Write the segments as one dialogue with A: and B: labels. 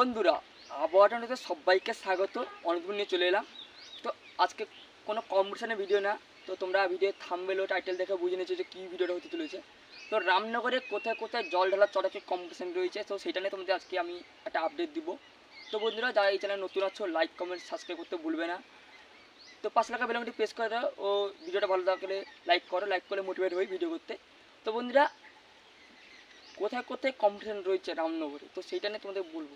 A: বন্ধুরা, আবহাওয়াটা সবাইকে স্বাগত। অনেকদিন নিয়ে চলে এলাম। তো আজকে কোনো কম্পিটিশনের ভিডিও না। তো তোমরা ভিডিও থামবেল টাইটেল দেখে বুঝে নিয়েছো যে কী ভিডিওটা হতে চলেছে। তো রামনগরে কোথায় কোথায় জল ঢালার চড়াকে কম্পিটিশন রয়েছে? তো সেটা নিয়ে তোমাদের আজকে আমি একটা আপডেট দিব। তো বন্ধুরা, যারা এই চ্যানেল নতুন আছো লাইক কমেন্ট সাবস্ক্রাইব করতে ভুলবে না। তো পাঁচ লাখা বেলামটি প্রেস করে দাও ও ভিডিওটা ভালো লাগলে লাইক করো লাইক করে মোটিভেট হই ভিডিও করতে। তো বন্ধুরা, কোথায় কোথায় কম্পিটিশন রয়েছে রামনগরে? তো সেইটা নিয়ে তোমাদের বলব।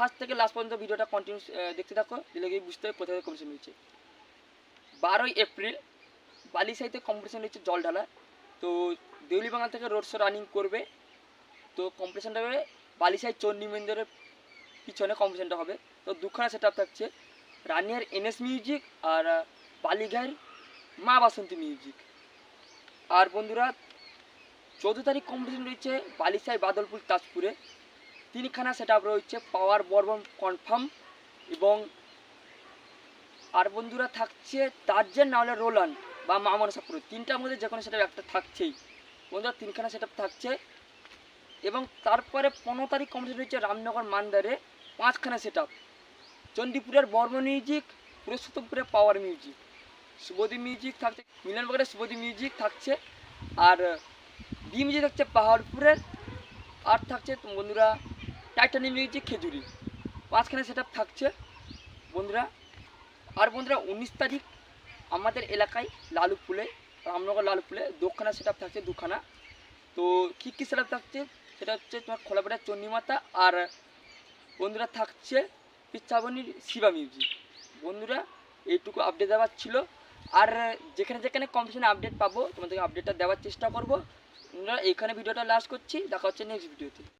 A: ফার্স্ট থেকে লাস্ট পর্যন্ত ভিডিওটা কন্টিনিউ দেখতে থাকো, দিলে গিয়ে বুঝতে হবে কোথায় কম্পিটিশন রয়েছে বারোই এপ্রিল বালিসাইতে কম্পিটিশন রয়েছে জল ঢালা তো দেউলিবাগান থেকে রোড শো রানিং করবে। তো কম্পিটিশনটা হবে বালিসাই চন্ডী মন্দিরের পিছনে কম্পিটিশনটা হবে। তো দুখানা সেট আপ থাকছে। রানিয়ার এনএস মিউজিক আর বালিঘাইয়ের মা বাসন্তী মিউজিক আর বন্ধুরা, চৌদ্দ তারিখ কম্পিটিশন রয়েছে বালিসাই বাদলপুর তাজপুরে তিনখানা সেট রয়েছে পাওয়ার বর্বন কনফার্ম এবং আর বন্ধুরা থাকছে তার্জেন নাহলে রোলান বা মা মনসাপুর তিনটার মধ্যে যে কোনো সেটা একটা থাকছেই। বন্ধুরা তিনখানা সেট থাকছে এবং তারপরে পনেরো তারিখ কম্পিটিশন রয়েছে রামনগর মান্দারে পাঁচখানা সেট আপ চণ্ডীপুরের বর্ম মিউজিক পুরুষোত্তমপুরের পাওয়ার মিউজিক শুভদী মিউজিক থাকছে, মিলনবাগের শুভদী মিউজিক থাকছে আর বি মিউজিক থাকছে পাহাড়পুরের। আর থাকছে, বন্ধুরা টাইটানি মিউজিক খেজুরি। মাঝখানে সেট থাকছে, বন্ধুরা। আর বন্ধুরা, উনিশ তারিখ আমাদের এলাকায় লালু লালুপুলে, রামনগর লালুপুলে দোখানা সেট থাকছে, দুখানা। তো কী কী সেট থাকছে? সেটা হচ্ছে তোমার খোলাপাড়া চণ্ডীমাতা আর বন্ধুরা থাকছে পিচ্ছাবনির শিবা মিউজিক। বন্ধুরা, এইটুকু আপডেট দেওয়ার ছিল। আর যেখানে যেখানে কম্পিটিশনে আপডেট পাবো, তোমাদেরকে আপডেটটা দেওয়ার চেষ্টা করব। এইখানে ভিডিওটা লাস্ট করছি, দেখা হচ্ছে নেক্সট ভিডিওতে